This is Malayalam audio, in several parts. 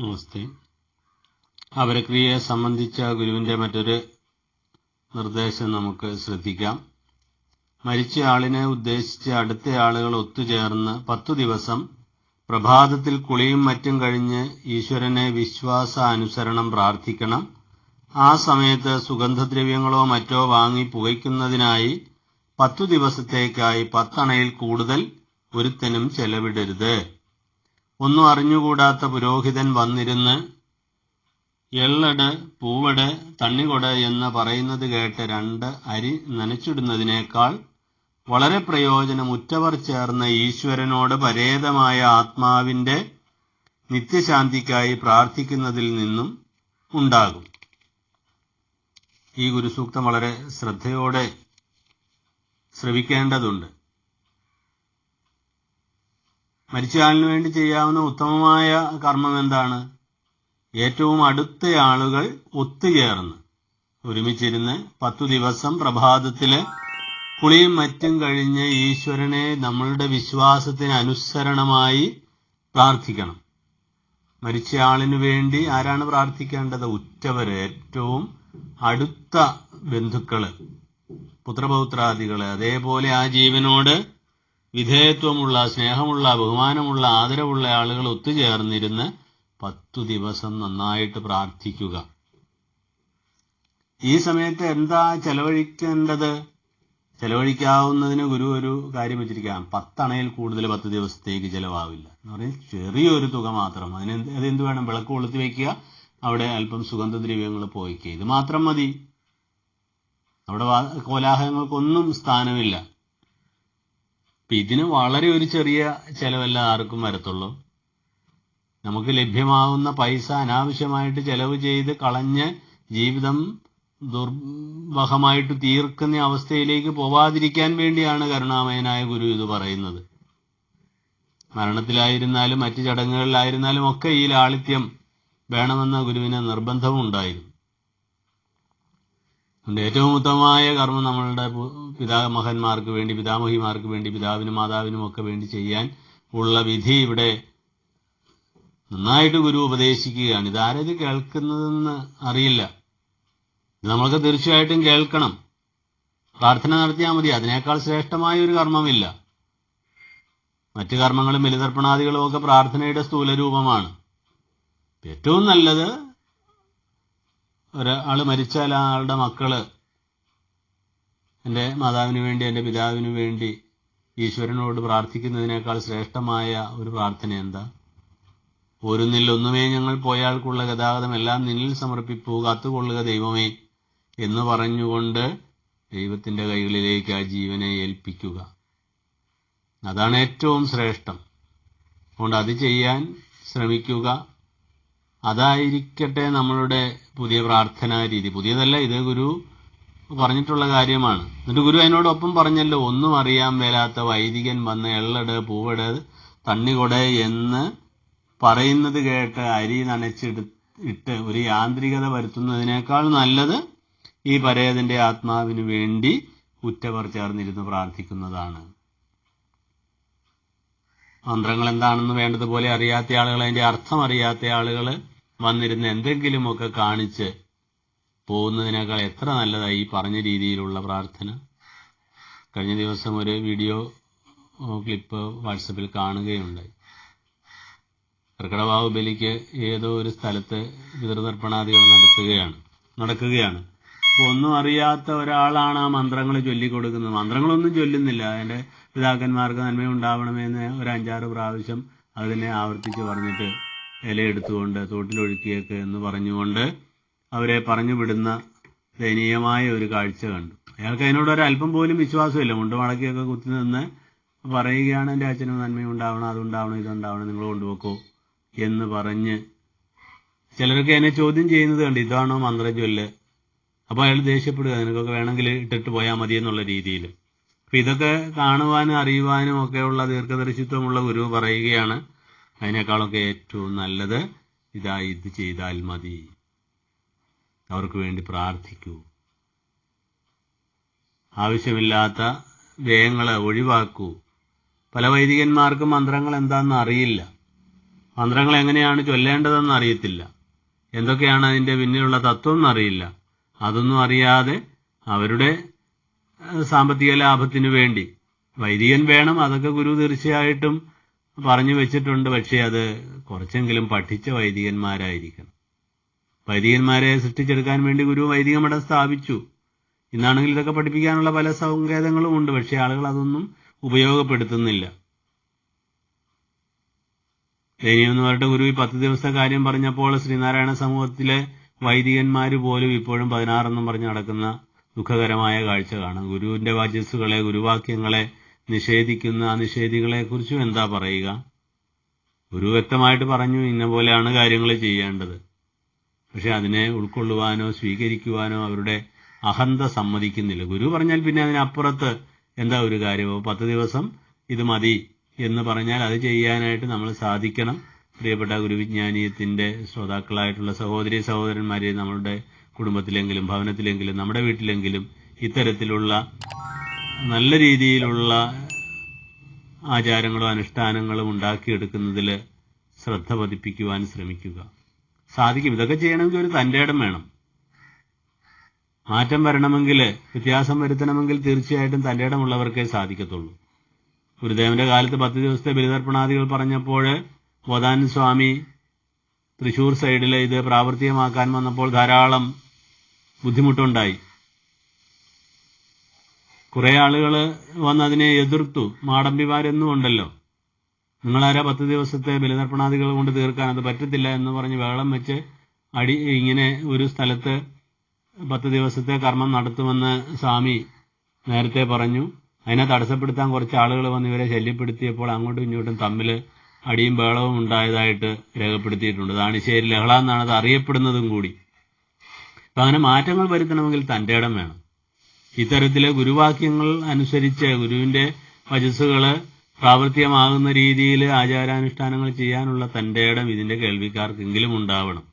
നമസ്തേ. അപരക്രിയയെ സംബന്ധിച്ച ഗുരുവിന്റെ മറ്റൊരു നിർദ്ദേശം നമുക്ക് ശ്രദ്ധിക്കാം. മരിച്ച ആളിനെ ഉദ്ദേശിച്ച് അടുത്ത ആളുകൾ ഒത്തുചേർന്ന് പത്തു ദിവസം പ്രഭാതത്തിൽ കുളിയും മറ്റും കഴിഞ്ഞ് ഈശ്വരനെ വിശ്വാസാനുസരണം പ്രാർത്ഥിക്കണം. ആ സമയത്ത് സുഗന്ധദ്രവ്യങ്ങളോ മറ്റോ വാങ്ങി പുകയ്ക്കുന്നതിനായി പത്തു ദിവസത്തേക്കായി പത്തണയിൽ കൂടുതൽ ഒരുത്തനും ചെലവിടരുത്. ഒന്നും അറിഞ്ഞുകൂടാത്ത പുരോഹിതൻ വന്നിരുന്ന് എള്ളട് പൂവട് തണ്ണികൊട് എന്ന് പറയുന്നത് കേട്ട് രണ്ട് അരി നനച്ചിടുന്നതിനേക്കാൾ വളരെ പ്രയോജനം ഉറ്റവർ ചേർന്ന ഈശ്വരനോട് പരേതമായ ആത്മാവിന്റെ നിത്യശാന്തിക്കായി പ്രാർത്ഥിക്കുന്നതിൽ നിന്നും ഉണ്ടാകും. ഈ ഗുരുസൂക്തം വളരെ ശ്രദ്ധയോടെ ശ്രവിക്കേണ്ടതുണ്ട്. മരിച്ചയാളിന് വേണ്ടി ചെയ്യാവുന്ന ഉത്തമമായ കർമ്മം എന്താണ്? ഏറ്റവും അടുത്ത ആളുകൾ ഒത്തുചേർന്ന് ഒരുമിച്ചിരുന്ന് പത്തു ദിവസം പ്രഭാതത്തിൽ കുളിയും മറ്റും കഴിഞ്ഞ് ഈശ്വരനെ നമ്മളുടെ വിശ്വാസത്തിന് അനുസരണമായി പ്രാർത്ഥിക്കണം. മരിച്ചയാളിന് വേണ്ടി ആരാണ് പ്രാർത്ഥിക്കേണ്ടത്? ഉറ്റവര്. ഏറ്റവും അടുത്ത ബന്ധുക്കൾ പുത്രപൗത്രാദികൾ. അതേപോലെ ആ ജീവനോട് വിധേയത്വമുള്ള സ്നേഹമുള്ള ബഹുമാനമുള്ള ആദരവുള്ള ആളുകൾ ഒത്തുചേർന്നിരുന്ന് പത്തു ദിവസം നന്നായിട്ട് പ്രാർത്ഥിക്കുക. ഈ സമയത്ത് എന്താ ചെലവഴിക്കേണ്ടത്? ചെലവഴിക്കാവുന്നതിന് ഗുരു ഒരു കാര്യം വെച്ചിരിക്കാം പത്തണയിൽ കൂടുതൽ പത്ത് ദിവസത്തേക്ക് ചെലവാവില്ല. എന്ന് പറഞ്ഞാൽ ചെറിയൊരു തുക മാത്രം. അതിന് അതെന്ത് വേണം? വിളക്ക് കൊളുത്തി വയ്ക്കുക അവിടെ അല്പം സുഗന്ധദ്രവ്യങ്ങൾ പോയിക്കുക. ഇത് മാത്രം മതി. അവിടെ കോലാഹലങ്ങൾക്കൊന്നും സ്ഥാനമില്ല. അപ്പൊ ഇതിന് വളരെ ഒരു ചെറിയ ചിലവല്ല ആർക്കും വരത്തുള്ളൂ. നമുക്ക് ലഭ്യമാവുന്ന പൈസ അനാവശ്യമായിട്ട് ചെലവ് ചെയ്ത് കളഞ്ഞ് ജീവിതം ദുർവഹമായിട്ട് തീർക്കുന്ന അവസ്ഥയിലേക്ക് പോവാതിരിക്കാൻ വേണ്ടിയാണ് കരുണാമയനായ ഗുരു ഇത് പറയുന്നത്. മരണത്തിലായിരുന്നാലും മറ്റു ചടങ്ങുകളിലായിരുന്നാലും ഒക്കെ ഈ ലാളിത്യം വേണമെന്ന ഗുരുവിന് നിർബന്ധവും ഉണ്ടായിരുന്നു അതുകൊണ്ട് ഏറ്റവും ഉത്തമമായ കർമ്മം നമ്മളുടെ പിതാമഹന്മാർക്ക് വേണ്ടി പിതാമഹിമാർക്ക് വേണ്ടി പിതാവിനും മാതാവിനും ഒക്കെ വേണ്ടി ചെയ്യാൻ ഉള്ള വിധി ഇവിടെ നന്നായിട്ട് ഗുരു ഉപദേശിക്കുകയാണ്. ഇതാരത് കേൾക്കുന്നതെന്ന് അറിയില്ല. നമ്മൾക്ക് തീർച്ചയായിട്ടും കേൾക്കണം. പ്രാർത്ഥന നടത്തിയാൽ മതി. അതിനേക്കാൾ ശ്രേഷ്ഠമായ ഒരു കർമ്മമില്ല. മറ്റു കർമ്മങ്ങളും ബലിതർപ്പണാദികളും ഒക്കെ പ്രാർത്ഥനയുടെ സ്ഥൂലരൂപമാണ്. ഏറ്റവും നല്ലത് ഒരാൾ മരിച്ചാൽ ആ ആളുടെ മക്കൾ എന്റെ മാതാവിന് വേണ്ടി എന്റെ പിതാവിന് വേണ്ടി ഈശ്വരനോട് പ്രാർത്ഥിക്കുന്നതിനേക്കാൾ ശ്രേഷ്ഠമായ ഒരു പ്രാർത്ഥന എന്താ? ഒരു നില്ലൊന്നുമേ ഞങ്ങൾ പോയാൾക്കുള്ള ഗതാഗതം എല്ലാം നിന്നിൽ സമർപ്പിപ്പൂ കാത്തുകൊള്ളുക ദൈവമേ എന്ന് പറഞ്ഞുകൊണ്ട് ദൈവത്തിന്റെ കൈകളിലേക്ക് ആ ജീവനെ ഏൽപ്പിക്കുക. അതാണ് ഏറ്റവും ശ്രേഷ്ഠം. അതുകൊണ്ട് അത് ചെയ്യാൻ ശ്രമിക്കുക. അതായിരിക്കട്ടെ നമ്മളുടെ പുതിയ പ്രാർത്ഥനാ രീതി. പുതിയതല്ല ഇത് ഗുരു പറഞ്ഞിട്ടുള്ള കാര്യമാണ്. എന്നിട്ട് ഗുരു അതിനോടൊപ്പം പറഞ്ഞല്ലോ ഒന്നും അറിയാൻ മേലാത്ത വൈദികൻ വന്ന് എള്ളട് പൂവട് തണ്ണികൊട് എന്ന് പറയുന്നത് കേട്ട് അരി നനച്ചെടു ഇട്ട് ഒരു യാന്ത്രികത വരുത്തുന്നതിനേക്കാൾ നല്ലത് ഈ പരേതന്റെ ആത്മാവിന് വേണ്ടി ഉറ്റവർ ചേർന്നിരുന്ന് പ്രാർത്ഥിക്കുന്നതാണ്. മന്ത്രങ്ങൾ എന്താണെന്ന് വേണ്ടതുപോലെ അറിയാത്ത ആളുകൾ അതിന്റെ അർത്ഥം അറിയാത്ത ആളുകൾ വന്നിരുന്ന് എന്തെങ്കിലുമൊക്കെ കാണിച്ച് പോകുന്നതിനേക്കാൾ എത്ര നല്ലതായി ഈ പറഞ്ഞ രീതിയിലുള്ള പ്രാർത്ഥന? കഴിഞ്ഞ ദിവസം ഒരു വീഡിയോ ക്ലിപ്പ് വാട്സപ്പിൽ കാണുകയുണ്ടായി. കർക്കിടവാവ് ബലിക്ക് ഏതോ ഒരു സ്ഥലത്ത് പിതൃതർപ്പണാദികൾ നടത്തുകയാണ് നടക്കുകയാണ്. അപ്പോൾ ഒന്നും അറിയാത്ത ഒരാളാണ് ആ മന്ത്രങ്ങൾ ചൊല്ലിക്കൊടുക്കുന്നത്. മന്ത്രങ്ങളൊന്നും ചൊല്ലുന്നില്ല. അതിന്റെ പിതാക്കന്മാർക്ക് നന്മയുണ്ടാവണമെന്ന് ഒരു അഞ്ചാറ് പ്രാവശ്യം അതിനെ ആവർത്തിച്ച് പറഞ്ഞിട്ട് ഇലയെടുത്തുകൊണ്ട് തോട്ടിലൊഴുക്കിയേക്ക് എന്ന് പറഞ്ഞുകൊണ്ട് അവരെ പറഞ്ഞു വിടുന്ന ദയനീയമായ ഒരു കാഴ്ച കണ്ടു. അയാൾക്ക് അതിനോട് ഒരു അല്പം പോലും വിശ്വാസമില്ല. മുണ്ട് മടക്കിയൊക്കെ കുത്തി നിന്ന് പറയുകയാണ് എന്റെ അച്ഛനും നന്മയുണ്ടാവണം അതുണ്ടാവണം ഇതുണ്ടാവണം നിങ്ങൾ കൊണ്ടുപോക്കോ എന്ന് പറഞ്ഞ് ചിലരൊക്കെ എന്നെ ചോദ്യം ചെയ്യുന്നത് കണ്ട് ഇതാണോ മന്ത്രജ്വല്ല് അപ്പോൾ അയാൾ ദേഷ്യപ്പെടുക നിനക്കൊക്കെ വേണമെങ്കിൽ ഇട്ടിട്ട് പോയാൽ മതി എന്നുള്ള രീതിയിൽ. അപ്പൊ ഇതൊക്കെ കാണുവാനും അറിയുവാനും ഒക്കെയുള്ള ദീർഘദർശിത്വമുള്ള ഗുരു പറയുകയാണ് അതിനേക്കാളൊക്കെ ഏറ്റവും നല്ലത് ഇതായി ഇത് ചെയ്താൽ മതി. അവർക്ക് വേണ്ടി പ്രാർത്ഥിക്കൂ. ആവശ്യമില്ലാത്ത വ്യയങ്ങളെ ഒഴിവാക്കൂ. പല വൈദികന്മാർക്കും മന്ത്രങ്ങൾ എന്താണെന്ന് അറിയില്ല. മന്ത്രങ്ങൾ എങ്ങനെയാണ് ചൊല്ലേണ്ടതെന്ന് അറിയത്തില്ല. എന്തൊക്കെയാണ് അതിന്റെ പിന്നിലുള്ള തത്വം എന്നറിയില്ല അതൊന്നും അറിയാതെ അവരുടെ സാമ്പത്തിക ലാഭത്തിനു വേണ്ടി. വൈദികൻ വേണം അതൊക്കെ ഗുരു തീർച്ചയായിട്ടും പറഞ്ഞു വെച്ചിട്ടുണ്ട് പക്ഷേ അത് കുറച്ചെങ്കിലും പഠിച്ച വൈദികന്മാരായിരിക്കണം. വൈദികന്മാരെ സൃഷ്ടിച്ചെടുക്കാൻ വേണ്ടി ഗുരു വൈദിക മഠം സ്ഥാപിച്ചു. ഇന്നാണെങ്കിൽ ഇതൊക്കെ പഠിപ്പിക്കാനുള്ള പല സങ്കേതങ്ങളും ഉണ്ട് പക്ഷേ ആളുകൾ അതൊന്നും ഉപയോഗപ്പെടുത്തുന്നില്ല. ദൈനിയെന്ന് പറഞ്ഞിട്ട് ഗുരു ഈ പത്ത് ദിവസത്തെ കാര്യം പറഞ്ഞപ്പോൾ ശ്രീനാരായണ സമൂഹത്തിലെ വൈദികന്മാർ പോലും ഇപ്പോഴും പതിനാറെന്നും പറഞ്ഞ് നടക്കുന്ന ദുഃഖകരമായ കാഴ്ച കാണാം. ഗുരുവിന്റെ വാചസ്സുകളെ ഗുരുവാക്യങ്ങളെ നിഷേധിക്കുന്ന നിഷേധികളെക്കുറിച്ചും നിഷേധികളെ കുറിച്ചും എന്താ പറയുക? ഒരു വ്യക്തമായിട്ട് പറഞ്ഞു ഇന്ന പോലെയാണ് കാര്യങ്ങൾ ചെയ്യേണ്ടത്. പക്ഷെ അതിനെ ഉൾക്കൊള്ളുവാനോ സ്വീകരിക്കുവാനോ അവരുടെ അഹന്ത സമ്മതിക്കുന്നില്ല. ഗുരു പറഞ്ഞാൽ പിന്നെ അതിനപ്പുറത്ത് എന്താ ഒരു കാര്യം? അപ്പൊ പത്ത് ദിവസം ഇത് മതി എന്ന് പറഞ്ഞാൽ അത് ചെയ്യാനായിട്ട് നമ്മൾ സാധിക്കണം. പ്രിയപ്പെട്ട ഗുരുവിജ്ഞാനീയത്തിന്റെ ശ്രോതാക്കളായിട്ടുള്ള സഹോദരി സഹോദരന്മാരെ നമ്മളുടെ കുടുംബത്തിലെങ്കിലും ഭവനത്തിലെങ്കിലും നമ്മുടെ വീട്ടിലെങ്കിലും ഇത്തരത്തിലുള്ള നല്ല രീതിയിലുള്ള ആചാരങ്ങളും അനുഷ്ഠാനങ്ങളും ഉണ്ടാക്കിയെടുക്കുന്നതിൽ ശ്രദ്ധ പതിപ്പിക്കുവാൻ ശ്രമിക്കുക. സാധിക്കും. ഇതൊക്കെ ചെയ്യണമെങ്കിൽ ഒരു തന്റെ ഇടം വേണം. മാറ്റം വരണമെങ്കിൽ വ്യത്യാസം വരുത്തണമെങ്കിൽ തീർച്ചയായിട്ടും തന്റെ ഇടമുള്ളവർക്കേ സാധിക്കത്തുള്ളൂ. ഗുരുദേവന്റെ കാലത്ത് പത്ത് ദിവസത്തെ ബലിതർപ്പണാദികൾ പറഞ്ഞപ്പോൾ ബോധാനന്ദ സ്വാമി തൃശൂർ സൈഡിൽ ഇത് പ്രാവർത്തികമാക്കാൻ വന്നപ്പോൾ ധാരാളം ബുദ്ധിമുട്ടുണ്ടായി. കുറെ ആളുകൾ വന്ന് അതിനെ എതിർത്തു. മാടമ്പിമാരെന്നും ഉണ്ടല്ലോ. നിങ്ങളാരാ പത്ത് ദിവസത്തെ ബലിതർപ്പണാദികൾ കൊണ്ട് തീർക്കാൻ അത് പറ്റത്തില്ല എന്ന് പറഞ്ഞ് വെള്ളം വെച്ച് അടി ഇങ്ങനെ ഒരു സ്ഥലത്ത് പത്ത് ദിവസത്തെ കർമ്മം നടത്തുമെന്ന് സ്വാമി നേരത്തെ പറഞ്ഞു. അതിനെ തടസ്സപ്പെടുത്താൻ കുറച്ച് ആളുകൾ വന്ന് ഇവരെ ശല്യപ്പെടുത്തിയപ്പോൾ അങ്ങോട്ടും ഇങ്ങോട്ടും തമ്മിൽ അടിയും ബഹളവും ഉണ്ടായതായിട്ട് രേഖപ്പെടുത്തിയിട്ടുണ്ട്. താണിശ്ശേരി ലഹള എന്നാണ് അത് അറിയപ്പെടുന്നതും കൂടി. അപ്പൊ അങ്ങനെ മാറ്റങ്ങൾ വരുത്തണമെങ്കിൽ തന്റെ ഇടം വേണം. ഇത്തരത്തിലെ ഗുരുവാക്യങ്ങൾ അനുസരിച്ച് ഗുരുവിന്റെ വജസ്സുകൾ പ്രാവർത്തികമാകുന്ന രീതിയിൽ ആചാരാനുഷ്ഠാനങ്ങൾ ചെയ്യാനുള്ള തന്റെ ഇടം ഇതിന്റെ കേൾവിക്കാർക്കെങ്കിലും ഉണ്ടാവണം.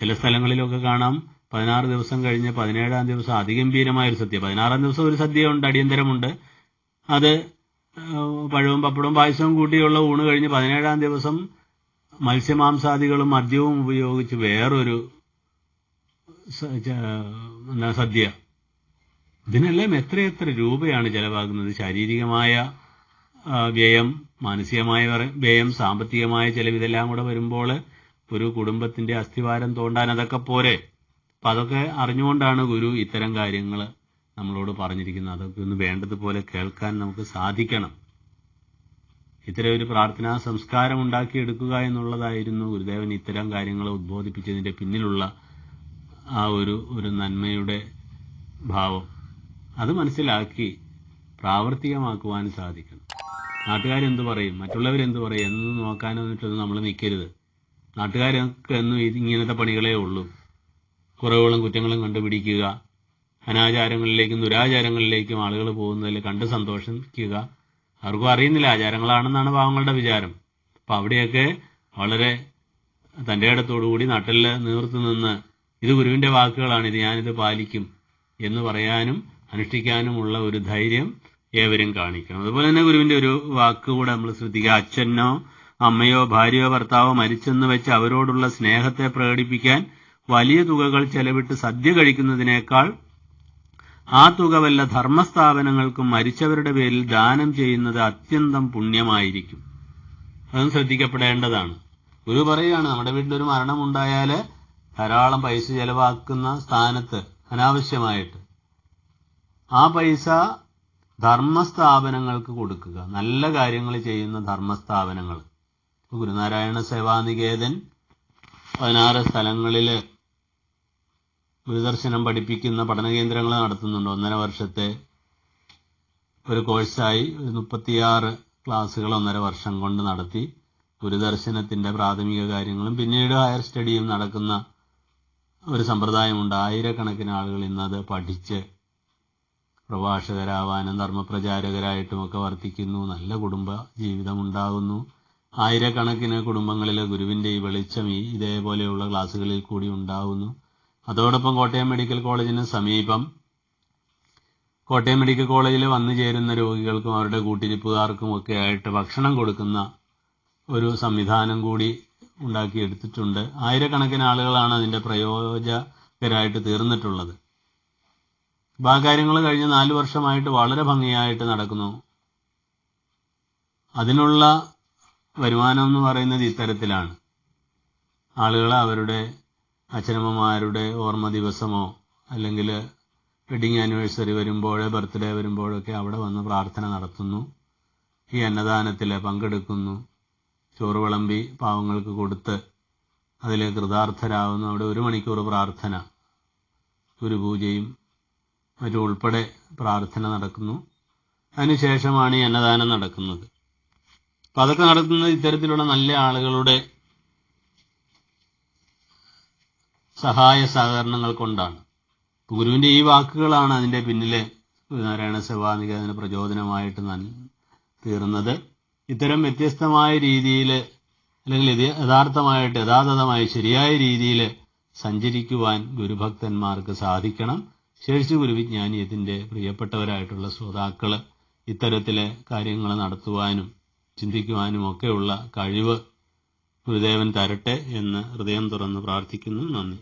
ചില സ്ഥലങ്ങളിലൊക്കെ കാണാം. പതിനാറ് ദിവസം കഴിഞ്ഞ് പതിനേഴാം ദിവസം അതിഗംഭീരമായ ഒരു സദ്യ. പതിനാറാം ദിവസം ഒരു സദ്യയുണ്ട് അടിയന്തരമുണ്ട്. അത് പഴവും പപ്പടവും പായസവും കൂട്ടിയുള്ള ഊണ് കഴിഞ്ഞ് പതിനേഴാം ദിവസം മത്സ്യമാംസാദികളും മദ്യവും ഉപയോഗിച്ച് വേറൊരു സദ്യ. ഇതിനെല്ലാം എത്രയെത്ര രൂപയാണ് ചെലവാകുന്നത്? ശാരീരികമായ വ്യയം മാനസികമായ വ്യയം സാമ്പത്തികമായ ചെലവ് ഇതെല്ലാം കൂടെ വരുമ്പോൾ ഒരു കുടുംബത്തിന്റെ അസ്ഥിവാരം തോണ്ടാൻ അതൊക്കെ പോരെ. അപ്പൊ അതൊക്കെ അറിഞ്ഞുകൊണ്ടാണ് ഗുരു ഇത്തരം കാര്യങ്ങൾ നമ്മളോട് പറഞ്ഞിരിക്കുന്നത്. അതൊക്കെ ഒന്ന് വേണ്ടതുപോലെ കേൾക്കാൻ നമുക്ക് സാധിക്കണം. ഇത്തരം ഒരു പ്രാർത്ഥനാ സംസ്കാരം ഉണ്ടാക്കിയെടുക്കുക എന്നുള്ളതായിരുന്നു ഗുരുദേവൻ ഇത്തരം കാര്യങ്ങൾ ഉദ്ബോധിപ്പിച്ചതിന്റെ പിന്നിലുള്ള ആ ഒരു ഒരു നന്മയുടെ ഭാവം. അത് മനസ്സിലാക്കി പ്രാവർത്തികമാക്കുവാൻ സാധിക്കണം നാട്ടുകാരെന്ത് പറയും? മറ്റുള്ളവരെന്ത് പറയും? എന്ന് നോക്കാനോ എന്നിട്ടൊന്നും നമ്മൾ നിൽക്കരുത് നാട്ടുകാരൊക്കെ എന്നും ഇങ്ങനത്തെ പണികളേ ഉള്ളൂ. കുറവുകളും കുറ്റങ്ങളും കണ്ടുപിടിക്കുക. അനാചാരങ്ങളിലേക്കും ദുരാചാരങ്ങളിലേക്കും ആളുകൾ പോകുന്നതിൽ കണ്ട് സന്തോഷിക്കുക. ആർക്കും അറിയുന്നില്ല ആചാരങ്ങളാണെന്നാണ് പാവങ്ങളുടെ വിചാരം. അപ്പം അവിടെയൊക്കെ വളരെ തന്റെ ഇടത്തോടുകൂടി നാട്ടിൽ നീർത്തു നിന്ന് ഇത് ഗുരുവിന്റെ വാക്കുകളാണ്. ഇത് ഞാനിത് പാലിക്കും എന്ന് പറയാനും അനുഷ്ഠിക്കാനുമുള്ള ഒരു ധൈര്യം ഏവരും കാണിക്കണം. അതുപോലെ തന്നെ ഗുരുവിന്റെ ഒരു വാക്ക് കൂടെ നമ്മൾ ശ്രദ്ധിക്കുക. അച്ഛനോ അമ്മയോ ഭാര്യയോ ഭർത്താവോ മരിച്ചെന്ന് വെച്ച് അവരോടുള്ള സ്നേഹത്തെ പ്രകടിപ്പിക്കാൻ വലിയ തുകകൾ ചെലവിട്ട് സദ്യ കഴിക്കുന്നതിനേക്കാൾ ആ തുക വല്ല ധർമ്മസ്ഥാപനങ്ങൾക്കും മരിച്ചവരുടെ പേരിൽ ദാനം ചെയ്യുന്നത് അത്യന്തം പുണ്യമായിരിക്കും. അതും ശ്രദ്ധിക്കപ്പെടേണ്ടതാണ്. ഗുരു പറയുകയാണ് നമ്മുടെ വീട്ടിലൊരു ഒരു ഉണ്ടായാൽ ധാരാളം പൈസ ചെലവാക്കുന്ന സ്ഥാനത്ത് അനാവശ്യമായിട്ട്. ആ പൈസ ധർമ്മസ്ഥാപനങ്ങൾക്ക് കൊടുക്കുക. നല്ല കാര്യങ്ങൾ ചെയ്യുന്ന ധർമ്മസ്ഥാപനങ്ങൾ. ഗുരുനാരായണ സേവാനികേതൻ പതിനാറ് സ്ഥലങ്ങളിൽ ഗുരുദർശനം പഠിപ്പിക്കുന്ന പഠന കേന്ദ്രങ്ങൾ നടത്തുന്നുണ്ട്. ഒന്നര വർഷത്തെ ഒരു കോഴ്സായി ഒരു മുപ്പത്തിയാറ് ക്ലാസ്സുകൾ ഒന്നര വർഷം കൊണ്ട് നടത്തി ഗുരുദർശനത്തിന്റെ പ്രാഥമിക കാര്യങ്ങളും പിന്നീട് ഹയർ സ്റ്റഡിയും നടക്കുന്ന ഒരു സമ്പ്രദായമുണ്ട്. ആയിരക്കണക്കിന് ആളുകൾ ഇന്നത് പഠിച്ച് പ്രഭാഷകരാവാനും ധർമ്മപ്രചാരകരായിട്ടുമൊക്കെ വർത്തിക്കുന്നു. നല്ല കുടുംബ ജീവിതമുണ്ടാകുന്നു. ആയിരക്കണക്കിന് കുടുംബങ്ങളിൽ ഗുരുവിന്റെ ഈ വെളിച്ചം ഈ ഇതേപോലെയുള്ള ക്ലാസ്സുകളിൽ കൂടി ഉണ്ടാകുന്നു. അതോടൊപ്പം കോട്ടയം മെഡിക്കൽ കോളേജിന് സമീപം കോട്ടയം മെഡിക്കൽ കോളേജിൽ വന്നു ചേരുന്ന രോഗികൾക്കും അവരുടെ കൂട്ടിരിപ്പുകാർക്കും ഒക്കെ ആയിട്ട് ഭക്ഷണം കൊടുക്കുന്ന ഒരു സംവിധാനം കൂടി ഉണ്ടാക്കിയെടുത്തിട്ടുണ്ട്. ആയിരക്കണക്കിന് ആളുകളാണ് അതിന്റെ പ്രയോജകരായിട്ട് തീർന്നിട്ടുള്ളത്. അപ്പോൾ ആ കാര്യങ്ങൾ കഴിഞ്ഞ നാല് വർഷമായിട്ട് വളരെ ഭംഗിയായിട്ട് നടക്കുന്നു. അതിനുള്ള വരുമാനം എന്ന് പറയുന്നത് ഇത്തരത്തിലാണ്. ആളുകൾ അവരുടെ അച്ഛനമ്മമാരുടെ ഓർമ്മ ദിവസമോ അല്ലെങ്കിൽ വെഡിങ് ആനിവേഴ്സറി വരുമ്പോഴോ ബർത്ത്ഡേ വരുമ്പോഴൊക്കെ അവിടെ വന്ന് പ്രാർത്ഥന നടത്തുന്നു. ഈ അന്നദാനത്തിൽ പങ്കെടുക്കുന്നു. ചോറ് വിളമ്പി പാവങ്ങൾക്ക് കൊടുത്ത് അതിൽ കൃതാർത്ഥരാകുന്ന അവിടെ ഒരു മണിക്കൂർ പ്രാർത്ഥന ഗുരുപൂജയും മറ്റും ഉൾപ്പെടെ പ്രാർത്ഥന നടക്കുന്നു. അതിനുശേഷമാണ് ഈ അന്നദാനം നടക്കുന്നത്. അപ്പം അതൊക്കെ നടത്തുന്നത് ഇത്തരത്തിലുള്ള നല്ല ആളുകളുടെ സഹായ സഹകരണങ്ങൾ കൊണ്ടാണ്. ഗുരുവിന്റെ ഈ വാക്കുകളാണ് അതിന്റെ പിന്നിലെ നാരായണ സഭാനികേതന പ്രചോദനമായിട്ട് നൽ- തീർന്നത്. ഇത്തരം വ്യത്യസ്തമായ രീതിയിൽ അല്ലെങ്കിൽ യഥാർത്ഥമായിട്ട് യഥാതഥമായി ശരിയായ രീതിയിൽ സഞ്ചരിക്കുവാൻ ഗുരുഭക്തന്മാർക്ക് സാധിക്കണം. ശേഷിച്ച് ഗുരുവിജ്ഞാനീയത്തിന്റെ പ്രിയപ്പെട്ടവരായിട്ടുള്ള ശ്രോതാക്കൾ ഇത്തരത്തിലെ കാര്യങ്ങൾ നടത്തുവാനും ചിന്തിക്കുവാനും ഒക്കെയുള്ള കഴിവ് ഗുരുദേവൻ തരട്ടെ എന്ന് ഹൃദയം തുറന്ന് പ്രാർത്ഥിക്കുന്നു. നന്ദി.